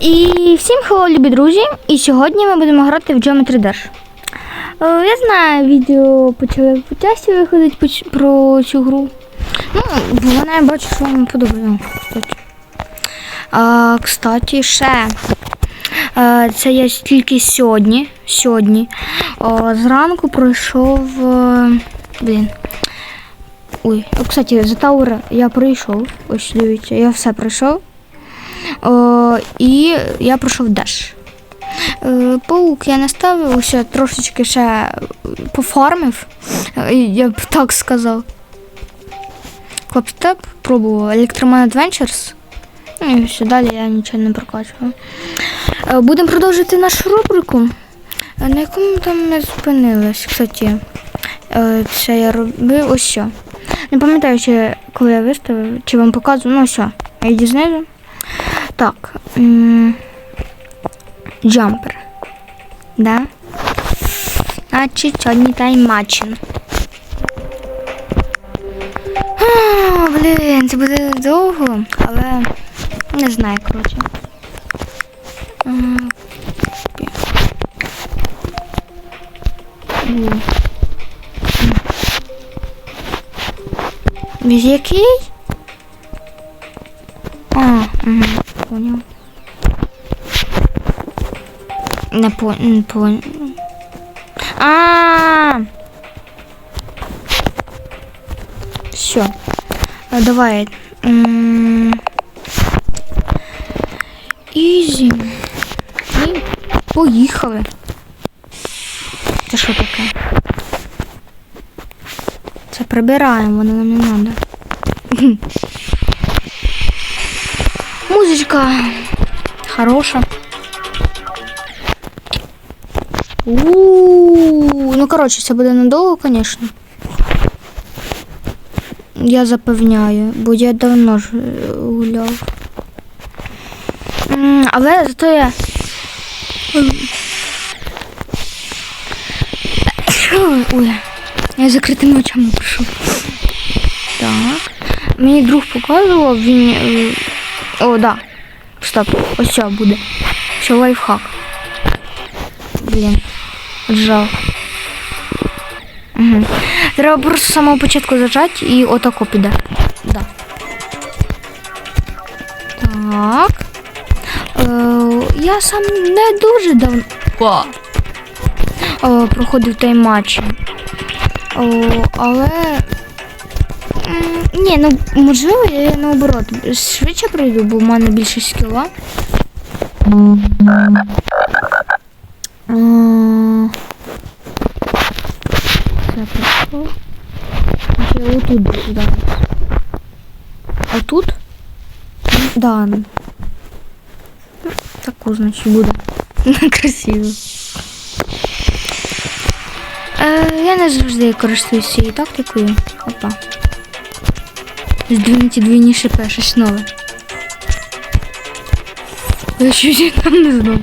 І всім хелло, любі друзі! І сьогодні ми будемо грати в Geometry Dash. Е, Я знаю, відео почали по часі виходить про цю гру. Ну, вона я бачу, що вам подобається. А, кстати, ще. е, Це я тільки сьогодні. Сьогодні. о, Зранку пройшов. е, Блін. Ой, кстати, за Таура я прийшов. Ось дивіться, я все пройшов. О, і я пройшов деш. Е, Паук я не ставив, ще трошечки ще пофармив, е, я б так сказав. Клапстеп пробував Electroman Adventures. Ну і все, далі я нічого не прокачував. Е, Будемо продовжувати нашу рубрику. Е, На якому там ми зупинились, кстати. Е, Це я робив ось що. Не пам'ятаю, коли я виставив, чи вам показував, ну що, я йду знизу. Так. Джампер. Да? Значить, сьогодні тайм-матчин. Блін, це буде довго, але не знаю, коротше. Який? Понял. Не по... Не по... А. Все. Давай. Ізі. І поїхали. Це що таке? Це прибираємо, воно нам не треба. Музичка хороша. У, ну коротше, це буде надовго, звісно. Я запевняю, бо я давно ж е, гуляв. Але зато я. Ой, я закритими очами пішов. Так. Мені друг показував, він. О, да. Стоп, ось що буде. Що лайфхак. Блін. Жал. Угу. Треба просто з самого початку зажати і отако піде. Да. Так. Е, я сам не дуже давно е, проходив той матч. О, але. Ні, ну можливо, я наоборот швидше пройду, бо в мене більше скіла. А, я отут буду зараз? Отут? Да. Ну, значить, буде. Красиво. Е, я не завжди користуюся цією тактикою. Опа. Здвиньте двійні шипи, щось нове. Я щось там не знав.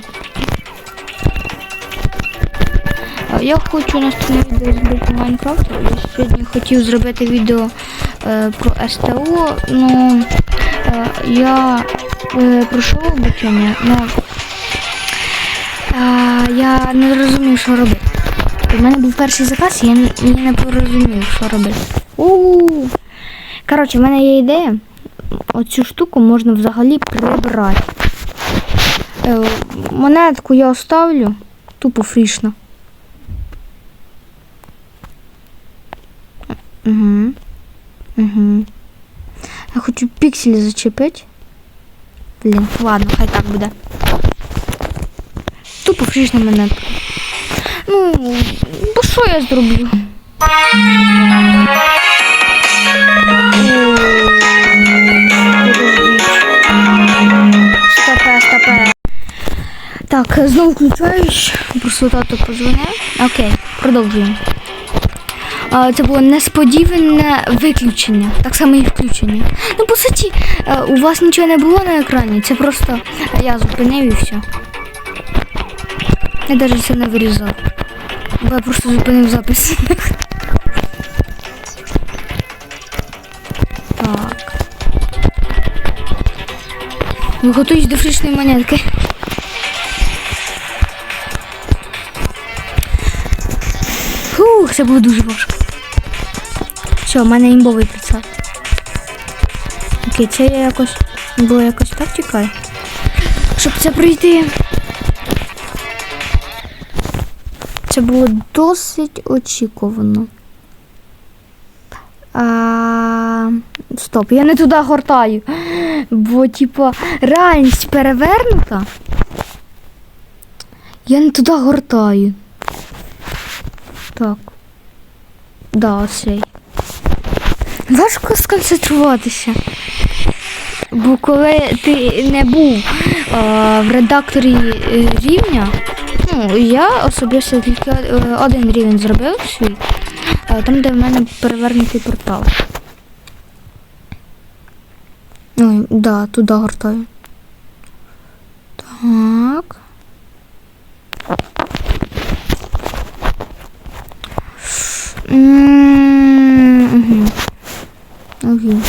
Я хочу наступне відео зробити Майнкрафт. Я сьогодні хотів зробити відео е, про СТО, ну е, я е, пройшов обучення, але е, я не розумів, що робити. У мене був перший заказ, і я, не- я не порозумів, що робити. Коротше, в мене є ідея. Оцю штуку можна взагалі прибрати. Е, монетку я оставлю, тупо фрішно. Угу. Угу. Я хочу пікселі зачепити. Блін, ладно, хай так буде. Тупо фрішна монетка. Ну, бо що я зроблю? Так, знову включаюсь. Просто тато позвонив. Окей, продовжуємо. Це було несподіване виключення, так само і включення. Ну, по суті, е, у вас нічого не було на екрані, це просто я зупинив і все. Я навіть це не вирізав. Бо я просто зупинив запис. Так. Готуюсь до фрішної монетки. Це було дуже важко. Все, в мене імбовий прицел. Окей, це я якось було якось так тікаю. Щоб це пройти. Це було досить очікувано. А, стоп, я не туди гортаю. Бо, типа, реальність перевернута. Я не туди гортаю. Так. Да, оцей. Важко сконцентруватися. Бо коли ти не був а, в редакторі е, рівня, ну, я особисто тільки е, один рівень зробив свій, там, де в мене перевернутий портал. Ой, да, туди гортаю. Так. Угу.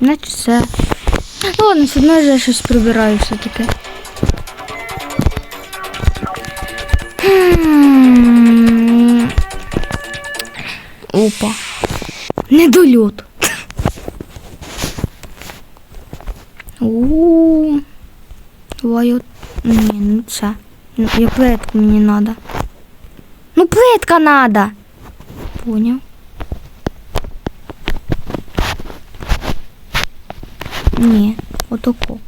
Значить все. Ну ладно, все одно я щось прибираю все-таки. М. Опа. Недольот. У. Давай от. Ні, ну це. Ну, Я плитку мені надо. Плитка надо. Поняв. Ні, отако.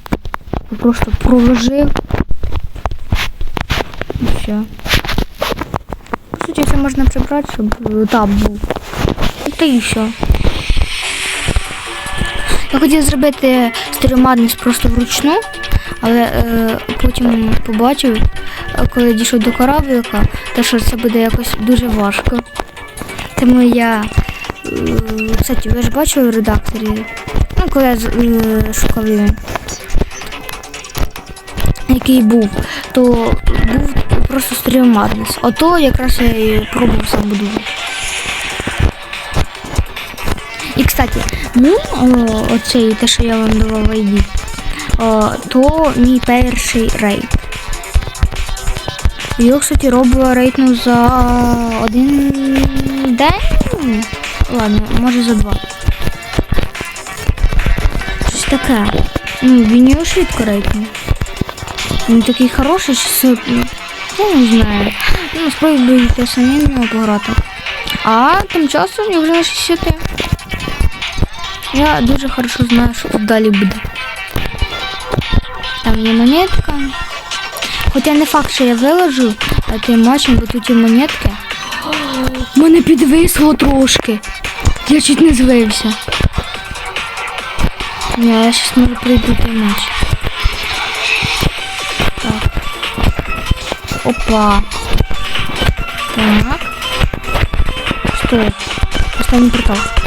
Просто проложив. І все. По суті, це можна прибрати, щоб таб був. І та і все. Я хотів зробити стереомадність просто вручну, але е, потім побачив, е, коли дійшов до кораблика, те, що це буде якось дуже важко. Тому я, е, кстати, ви ж бачили в редакторі, ну, коли я е, шукав рівень, який був, то був просто стереомадність. Ото якраз я і пробував сам будувати. І, кстати, о, оцей, те, що я вам давав в ID, то мій перший рейд. Його, кстати, робила рейтну за один день. Ладно, може за два. Щось таке. Ну, він його швидко рейтнув. Він такий хороший, що все, ну, я не знаю. Ну, спробуйте самі в нього пограти. А тим часом я вже на 60. Я дуже хорошо знаю, що тут далі буде. Там є монетка. Хоча не факт, що я виложу тим матчем, бо тут є монетки. У мене підвисло трошки. Я чуть не злився. Ні, я щас можу прийду той матч. Так. Опа. Так. Стоп. Останній портал.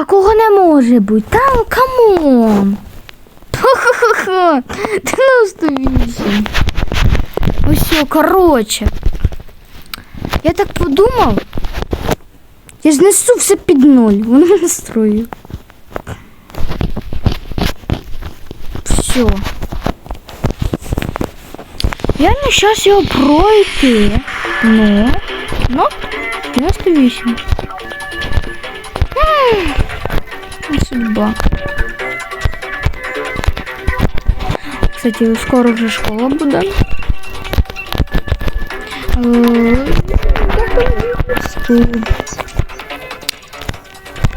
Такого не може бути. Там камон. Ха-ха-ха. 98. Ось короче. Я так подумав. Я знесу все під ноль. Воно мене строю. Все. Я не щас його пройти. Ну. Ну. 98. М, не Судьба. Кстати, скоро вже школа буде. Е, Стул.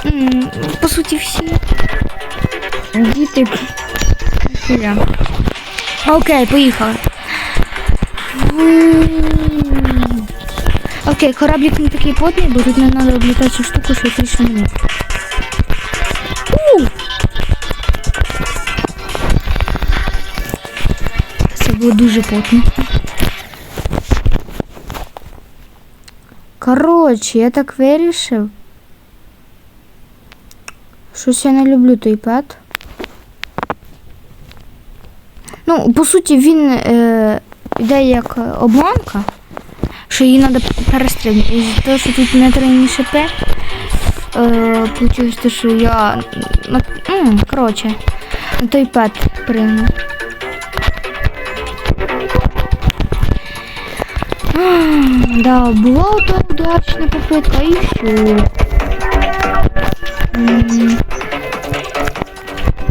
М, По суті, всі. Діти. Я. Окей, поїхали. Ву. Окей, кораблик не такий потний, бо тут не треба облітати цю штуку, що отлично не дуже потно. Коротше, я так вирішив. Щось я не люблю той пет. Ну, по суті, він е, йде як обманка. що її треба перестрибнути. І з того, що тут не тройні шипи, е, получилось те, що я. м, коротше, на той пет прийняв. Да, була ота удачна попитка і все.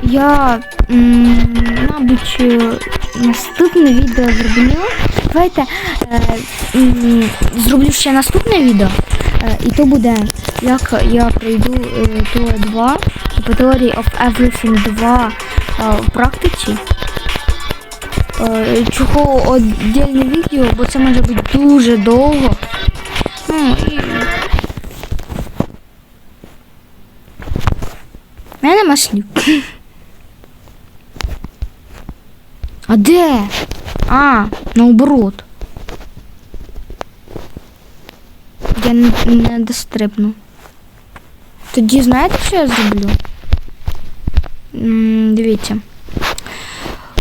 Я, мабуть, е, наступне відео зроблю. Давайте е, зроблю ще наступне відео. Е, і то буде, як я пройду Туа 2, типу Theory of Everything 2 е, в практиці. Е, Чого віддільне відео, бо це може бути дуже довго. Ну, і... У мене нема слів. А де? А, наоборот. Я не, не дострибну. Тоді знаєте, що я зроблю? М, дивіться.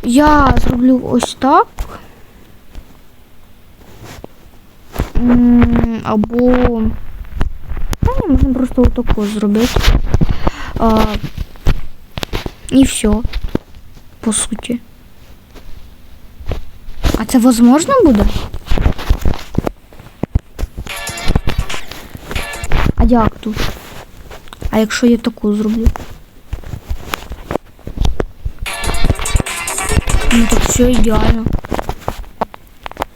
Я зроблю ось так. Або. Та можна просто отако зробити. А, і все. По суті. А це возможно буде? А як тут? А якщо я таку зроблю? Ну так все ідеально.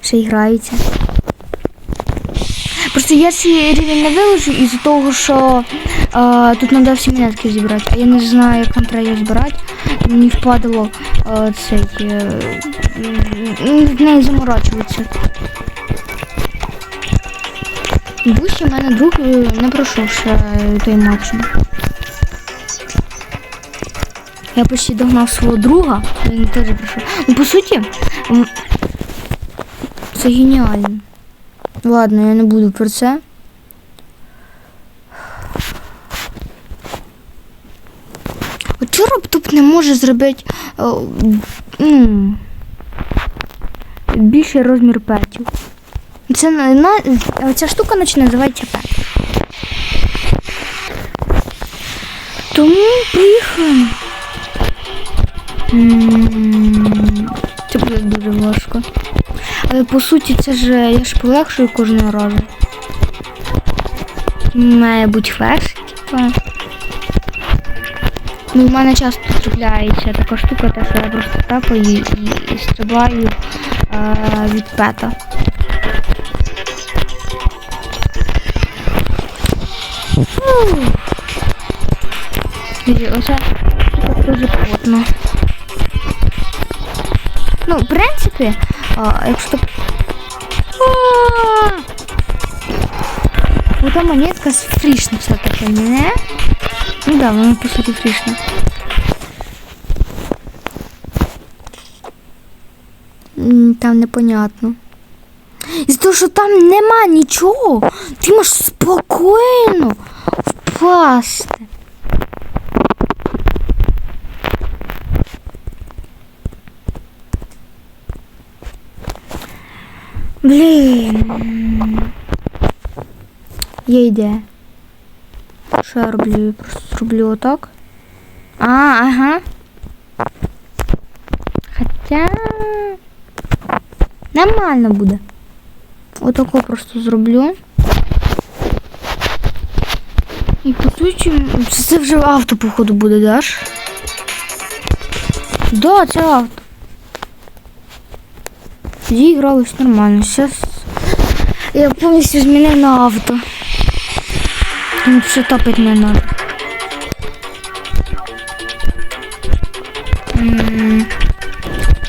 Все грається. Просто я цей рівень не виложу із-за того, що е, тут треба всі монетки зібрати. А я не знаю, як там треба збирати. Мені впадало е, цей. Е, м, заморачуватися. Бусі в мене друг е, не пройшов ще е, той матч. Я почти догнав свого друга, він теж прийшов. Ну, по суті, це геніально. Ладно, я не буду про це. От чого Роптоп не може зробити е, ну, більший розмір петів? Це на, ця штука наче називається пет. Тому поїхали. Це буде дуже важко. Але по суті це ж я ж полегшую кожного разу. Має бути флеш, типа. Ну, в мене часто трапляється така штука, те, що я просто тапаю і, і стрибаю е, від пета. Фух. Друзі, Оце дуже плотно. Ну, в принципі, а, якщо... Ота монетка з фрішна все-таки, не? Ну да, вона по суті фрішна. Там непонятно. Із того, що там нема нічого, ти можеш спокійно впасти. Блін. Є ідея. Що я роблю? Я просто зроблю отак. А, ага. Хоча нормально буде. Отако просто зроблю. І по суті, це, вже авто, походу, буде, даш? Да, це авто. Тоді гралось нормально. Зараз я повністю змінив на авто. Ну, все тапать не надо.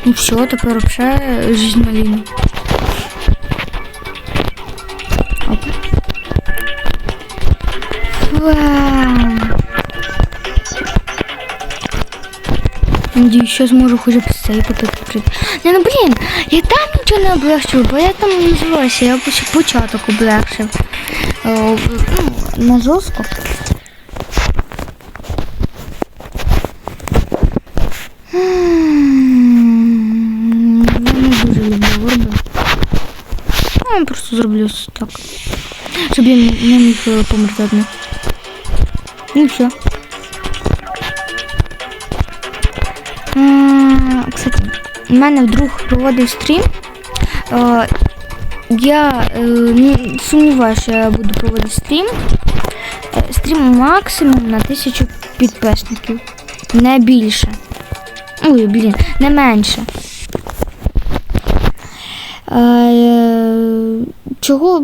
Ну все, тепер вообще жизнь малина. Оп. Вау. Надіюсь, що зможу хоча б цей. Не, ну блін, я там нічого не облегчив, бо я там не називаюся, я поч- початок облегшив. Ну, на жорстко. Я просто зроблю так. Щоб я не міг е, померти одне. Ну все. Кстати, у мене вдруг проводив стрім. Е, Я е, сумніваюся, що я буду проводити стрім. Е, Стрім максимум на тисячу підписників. Не більше. Ой, блін, не менше. Е, чого?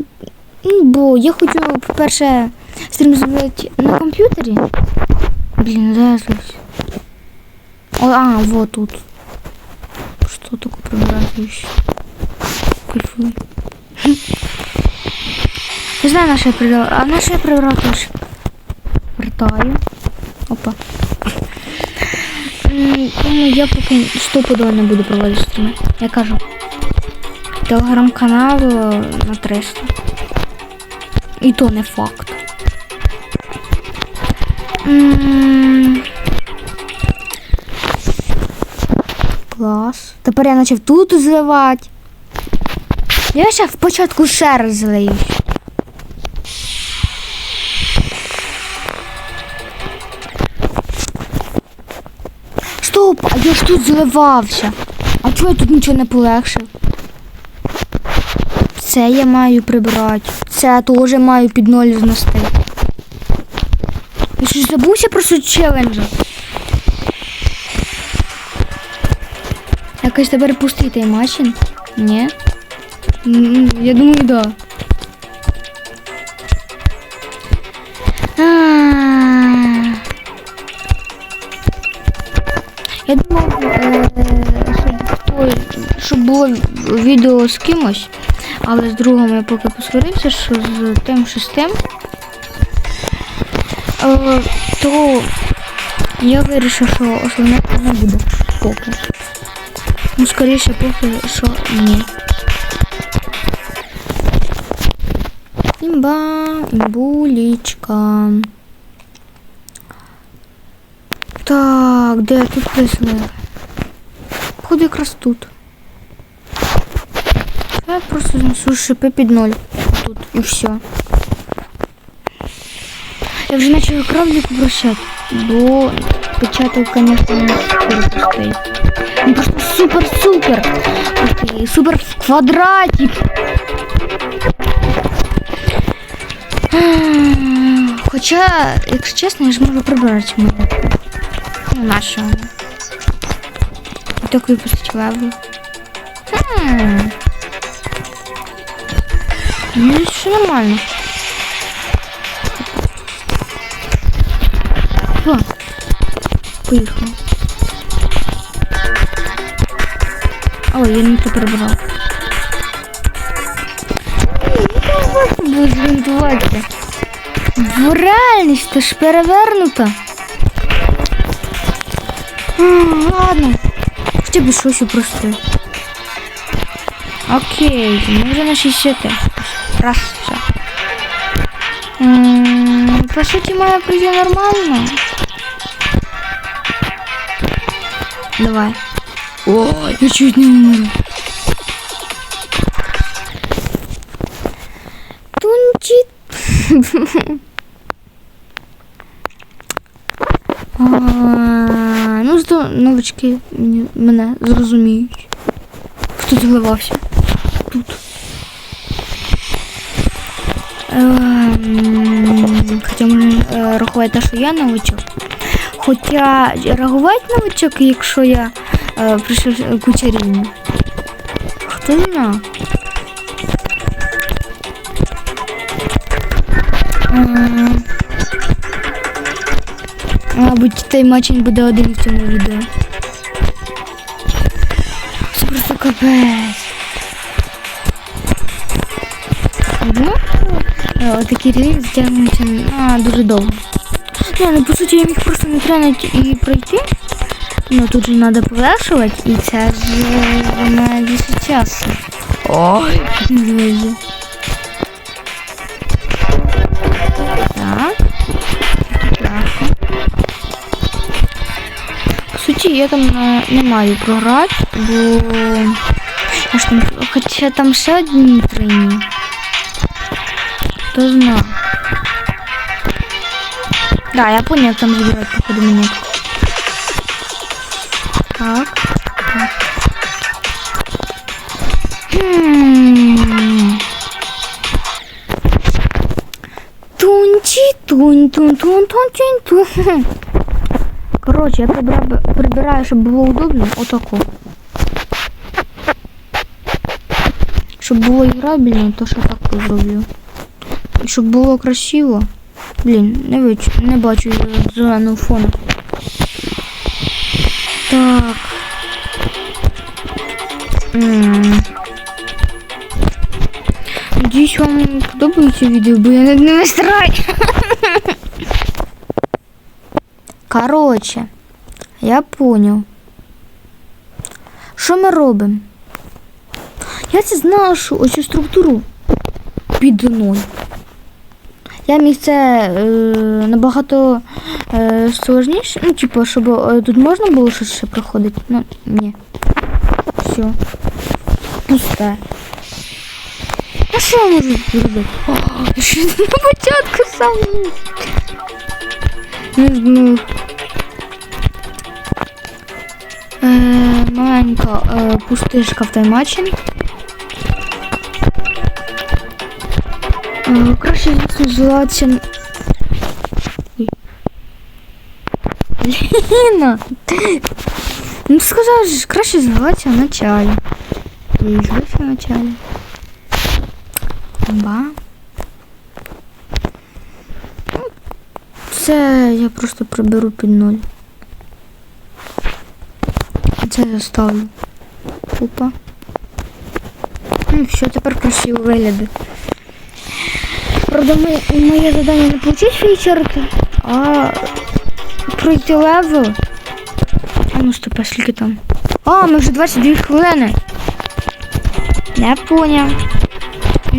Ну, бо я хочу, по-перше, стрім зробити на комп'ютері. Блін? О, а, вот тут. Что такое пробирать еще? Кайфую. Не знаю, на що я прибрала. А на що я? Вертаю. Опа. М, Ну, я поки стопудово не буду проводити стріми. Я кажу. Телеграм-канал е, на 300. І то не факт. М, Клас. Тепер я почав тут зливати. Я ще в початку ще раз злию. Стоп, а я ж тут зливався. А чого я тут нічого не полегшив? Це я маю прибрати. Це теж маю під ноль знести. Я щось забувся про челенджа. Якось тепер пустий таймашин? Ні? Я думаю, да. Я думав, е, щоб, було відео з кимось, але з другом я поки посварився, що з тим, що з тим. Е, То я вирішив, що основне не буде поки. Ну, скоріше поки що ні. Імба, імбулічка. Так, де тут прислали? Походу якраз тут. Я просто знесу шипи під ноль. Тут і все. Я вже почав кровліку прощати, бо початок, звісно, не. Він просто супер-супер. Такий Супер в квадраті. Ем, Хоча, якщо чесно, я ж можу прибрати монетку. Ну, нашу. І так випустити леву. Хм. Ну, все нормально. О, поїхав. Ой, я не то прибрав. Буду зґвинтуватися. В реальність то ж перевернута. М, Ладно. Хоча б щось упрости. Окей, ми вже на 60. Раз, все. М, По суті, має прийти нормально. Давай. Ой, я чуть не умер. Тунчик. А, Ну, зато новички мене зрозуміють. Хто зливався? Тут. Ем, Хоча можна е, рахувати те, що я новичок. Хоча реагувати новичок, якщо я е, прийшов куча рівня. Хто знає? Ем, Мабуть, той матчень буде один в цьому відео. Це просто капець. Ну, е, отакі рівні затягнуться а, дуже довго. Не, ну по суті я міг просто не тренити і пройти. Ну тут же треба полегшувати і це ж е, вона більше часу. Ой, друзі. Так. Легко. По суті, я там е, не маю програти, бо Аж там, хоча там ще одні тройні. Хто знає. Да, я понял, як там забирать, походу, монетку. Так. Тунчи, тунь, тун, тун, тун, тун, тун. Короче, я прибираю, щоб було удобно, отако. Щоб було іграбельно, то що так зроблю. Щоб було красиво. Блін, не бачу, не бачу зеленого фону. Так. Надіюсь, вам подобається відео, бо я над ними. Короче, я понял. Що ми робимо? Я це знала, що оцю структуру під ноль. Я міг це е, набагато е, сложніше. Ну, типу, щоб е, тут можна було щось ще проходити. Ну, ні. Все. Пусте. А що я можу зробити? О, ще на початку сам. Не знаю. Е, маленька е, пустишка в таймачі. Краще звісно зватися. Блін. Ну сказав же, краще зватися в началі. Я і звався в началі. Ба. Це я просто приберу під ноль. Це заставлю. Опа. Ну все, тепер красиво вигляди. Правда, ми, моє завдання не получить фічерки, а пройти левел. А ну стоп, а скільки там? А, ми вже 22 хвилини. Я поняв.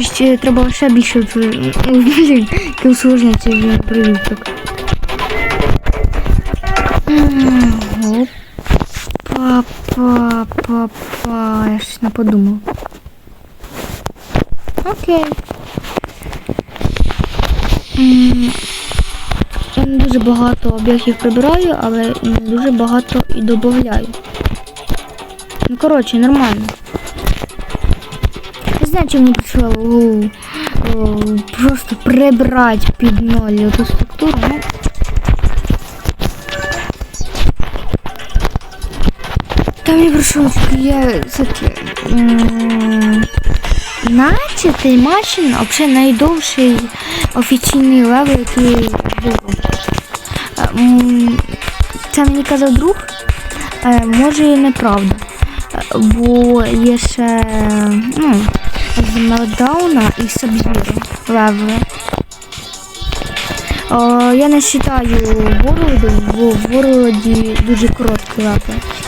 Ще треба ще більше цей привіток. М, Опа, па, па, па. Я щось не подумав. Окей. Я не дуже багато об'єктів прибираю, але не дуже багато і додаю. Ну, коротше, нормально. Не знаю, чому мені прийшло просто прибрати під ноль эту структуру, ну. Там мені прийшло, я все-таки м, наче цей матчин взагалі найдовший офіційний левел, який був. Е, Це мені казав друг, Е, може і неправда. Е, Бо є ще ну, з Мелдауна і Сабзіру левели. Я не вважаю Ворлду, бо в Ворлді дуже короткий левел.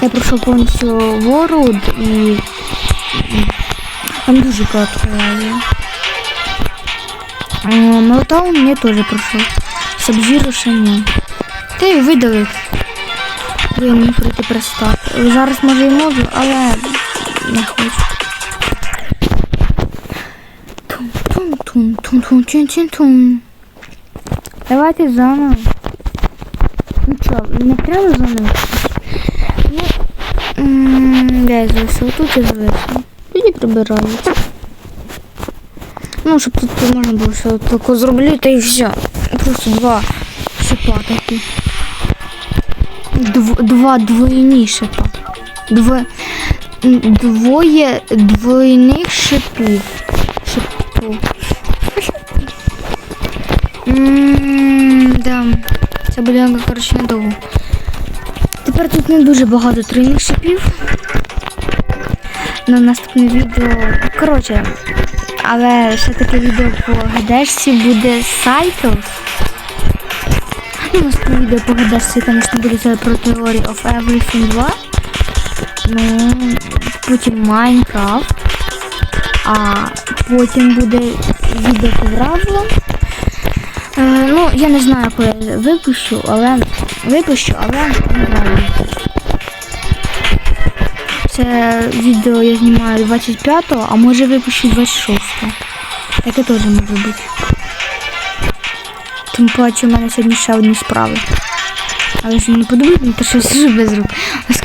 Я пройшов повністю Ворлд і там дуже короткий левел. Мелтаун я теж пройшов. Сабзіру ще ні. Та й видалив. Бо я мені. Зараз може і можу, але не хочу. Тун-тун-тун-тун-тун-тун-тун. Давайте заново. Ну чо, не треба заново? Ну, м, де я залишив? Тут я залишив. Прибирають. Ну, щоб тут можна було все тако зроблю, та і все. Просто два шипа такі. Дв, два двойні шипа. Дво, двоє двойних шипів. Шипу. Ммм, да. Це буде, коротше, недовго. Тепер тут не дуже багато тройних шипів. На наступне відео. Коротше, але ще таке відео по гадешці буде Cycles. Ну, наступне відео по гадешці, звісно, буде це про Theory of Everything 2. Ну, потім Майнкрафт. А потім буде відео по Бравлу. Е, ну, я не знаю, коли я випущу, але випущу, але не знаю. Це відео я знімаю 25-го, а може випущу 26-го. Таке теж може бути. Тим паче у мене сьогодні ще одні справи. Але ж не подумайте, то що сижу без рук.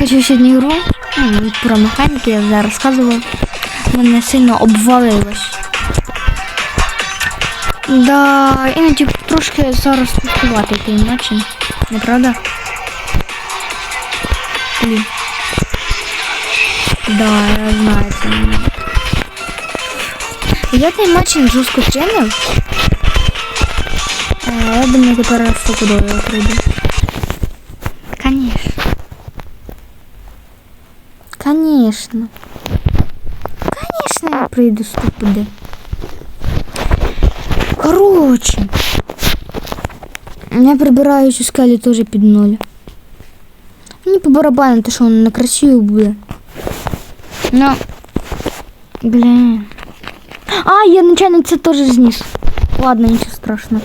Я сьогодні гру, ну, про механіки я вже розказував. Мене сильно обвалилось. Да, іноді трошки зараз пустувати той начин. Неправда? Блін. Да, я знаю це. момент. Я той матчин жорстко чинив. Е, Я думаю, тепер раз стопудово я прийду. Конечно. Конечно. Конечно, я прийду стопуди. Короче. Я прибираю цю скелі теж під ноль. Мені по барабану, то що воно некрасиво буде. Ну. Блін. А, я нечайно це теж зніс. Ладно, нічого страшного.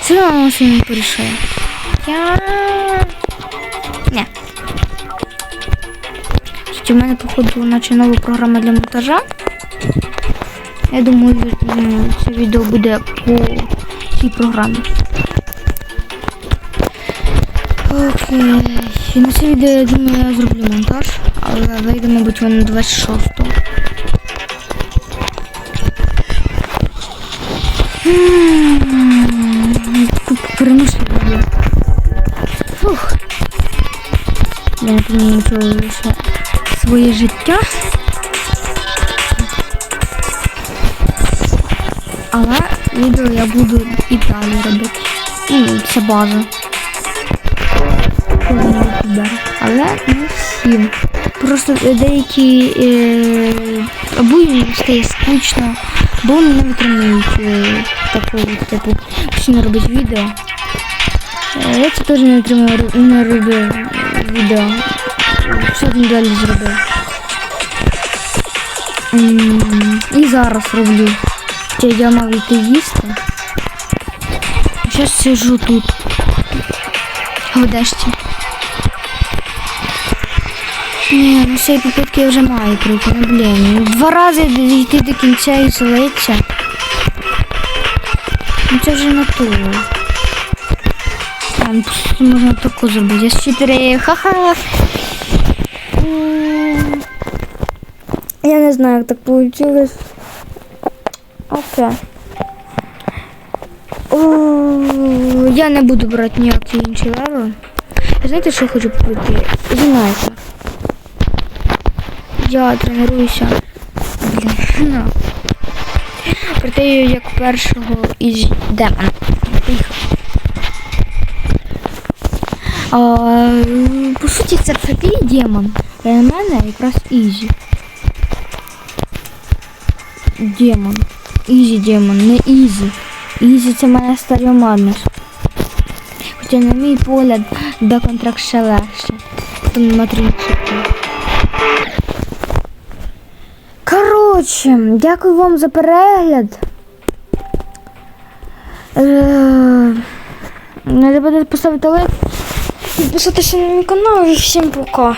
Все равно все не порішає. Я... Не. Кстати, у мене, походу, наче нова програма для монтажа. Я думаю, це відео буде по цій програмі. Окей. І на це відео, я думаю, я зроблю монтаж, але вийде, мабуть, воно 26-го. М, Купу переносів роблю. Фух. Я не помню лише своє життя. Але відео я буду і далі робити. Ну, це база. Ютубер. Але не всім. Просто деякі е, або стає скучно, бо вони не витримують е, такого, типу, постійно робити відео. Е, я це теж не витримую, не робив відео. Сьогодні далі зробив. І зараз роблю. Хоча я мав йти їсти. Зараз сижу тут. В Одешці. Ні, ну цієї попитки я вже маю пройти. Ну блін. ну, Два рази дійти до кінця і залиться. Ну це вже то. Там можна таку зробити. Я з 4. Ха-ха. Я не знаю, як так вийшло. Окей. Я не буду брати ніякі інші леви. Знаєте, що хочу пройти? Знаєте. Я тренуюся. Блін, ну. Пройти як першого із демона. А, по суті, це такий демон. Для мене якраз ізі. Демон. Ізі демон, не ізі. Ізі це моя старя Маднес. Хоча на мій погляд до контракт ще легше. Там матринчики. Коротше, дякую вам за перегляд. Е, Не забудьте поставити лайк. Підписатися на мій канал і всім пока.